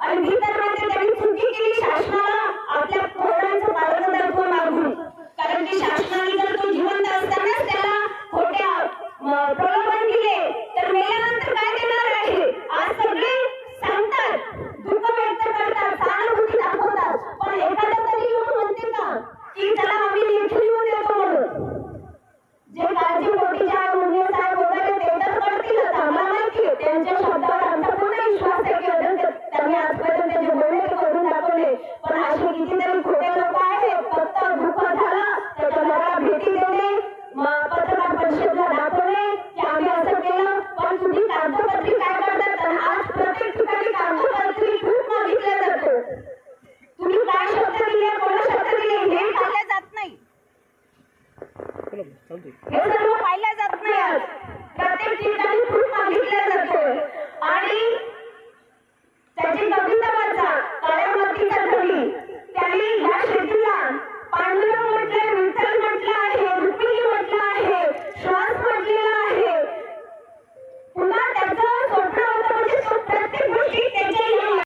आणि भीतर शासनाला शासनाने जर त्याला खोट्या प्रलोभन दिले तर मेल्यानंतर काय देणार आहे? आज सगळे सांगतात दुःख व्यक्त करतात सहानुभूती दाखवतात. पण एखादा तरी येऊन म्हणते का की त्याला आम्ही निर्ठून हे सर्व पाहिलं जात नाही. प्रत्येक